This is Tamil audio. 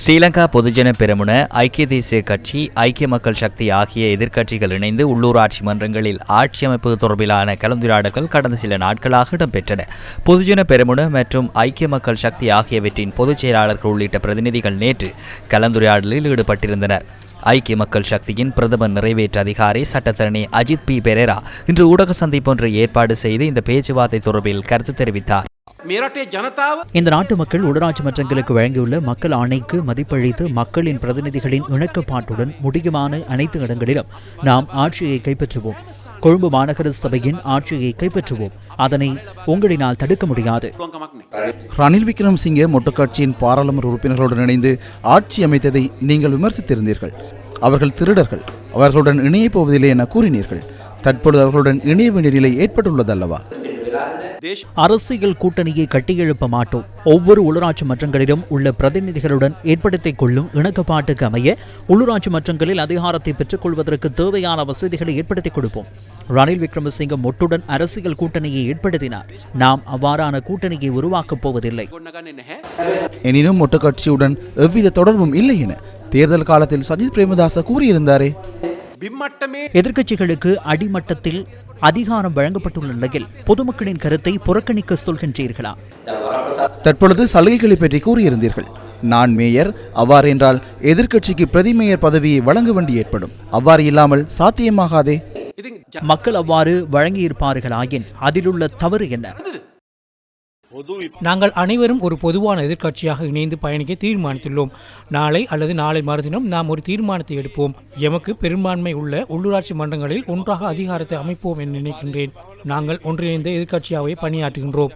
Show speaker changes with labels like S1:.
S1: ஸ்ரீலங்கா பொதுஜன பெருமுன ஐக்கிய தேசிய கட்சி ஐக்கிய மக்கள் சக்தி ஆகிய எதிர்க்கட்சிகள் இணைந்து உள்ளூராட்சி மன்றங்களில் ஆட்சி அமைப்பது தொடர்பிலான கலந்துரையாடல்கள் கடந்த சில நாட்களாக இடம்பெற்றன. பொதுஜன பெருமுன மற்றும் ஐக்கிய மக்கள் சக்தி ஆகியவற்றின் பொதுச் செயலாளர்கள் உள்ளிட்ட பிரதிநிதிகள் நேற்று கலந்துரையாடலில் ஈடுபட்டிருந்தனர். ஐக்கிய மக்கள் சக்தியின் பிரதமர் நிறைவேற்று அதிகாரி சட்டத்தரணி அஜித் பி. பெரேரா இன்று ஊடக சந்திப்பொன்றை ஏற்பாடு செய்து இந்த பேச்சுவார்த்தை தொடர்பில் கருத்து தெரிவித்தார்.
S2: இந்த நாட்டு மக்கள் உடராட்சி மன்றங்களுக்கு வழங்கியுள்ள மக்கள் ஆணைக்கு மதிப்பளித்து மக்களின் பிரதிநிதிகளின் இணக்கப்பாட்டுடன் முடியுமான அனைத்து இடங்களிலும் நாம் ஆட்சியை கைப்பற்றுவோம். கொழும்பு மாநகர சபையின் ஆட்சியை கைப்பற்றுவோம். அதனை உங்களினால் தடுக்க முடியாது.
S3: ரணில் விக்ரமசிங்கே மொட்டக்காட்சியின் பாராளுமன்ற உறுப்பினர்களுடன் இணைந்து ஆட்சி அமைத்ததை நீங்கள் விமர்சித்திருந்தீர்கள். அவர்கள் திருடர்கள். அவர்களுடன் இணையப் போவதில்லை என கூறினீர்கள். தற்பொழுது அவர்களுடன் இணைய வேண்டிய நிலை ஏற்பட்டுள்ளதல்லவா?
S2: அரசியல் கூட்டணியை கட்டியெழுப்ப மாட்டோம். ஒவ்வொரு உள்ளூராட்சி மன்றங்களிலும் உள்ள பிரதிநிதிகளுடன் ஏற்படுத்திக் கொள்ளும் இணக்கப்பாட்டுக்கு அமைய உள்ளூராட்சி மன்றங்களில் அதிகாரத்தை பெற்றுக் கொள்வதற்கு தேவையான வசதிகளை ஏற்படுத்திக் கொடுப்போம். ரணில் விக்ரமசிங்க மொட்டுடன் அரசியல் கூட்டணியை ஏற்படுத்தினார். நாம் அவ்வாறான கூட்டணியை உருவாக்கப் போவதில்லை.
S3: எனினும் மொட்டு கட்சியுடன் எவ்வித தொடர்பும் இல்லை என தேர்தல் காலத்தில் சஜித் பிரேமதாச கூறியிருந்தாரே.
S2: எதிர்க்கட்சிகளுக்கு அடிமட்டத்தில் அதிகாரம் வழங்கப்பட்டுள்ள நிலையில் பொதுமக்களின் கருத்தை புறக்கணிக்க சொல்கின்றீர்களா?
S3: தற்பொழுது சலுகைகளை பற்றி கூறியிருந்தீர்கள். நான் மேயர் அவ்வாறு என்றால் எதிர்க்கட்சிக்கு பிரதிமேயர் பதவியை வழங்க வேண்டி ஏற்படும். அவ்வாறு இல்லாமல் சாத்தியமாகாதே.
S2: மக்கள் அவ்வாறு வழங்கியிருப்பார்களாயின் அதிலுள்ள தவறு என்ன?
S4: நாங்கள் அனைவரும் ஒரு பொதுவான எதிர்க்கட்சியாக இணைந்து பயணிக்க தீர்மானித்துள்ளோம். நாளை அல்லது நாளை மறுதினம் நாம் ஒரு தீர்மானத்தை எடுப்போம். எமக்கு பெரும்பான்மை உள்ள உள்ளூராட்சி மன்றங்களில் ஒன்றாக அதிகாரத்தை அமைப்போம் என நினைக்கின்றேன். நாங்கள் ஒன்றிணைந்த எதிர்க்கட்சியாகவே பணியாற்றுகின்றோம்.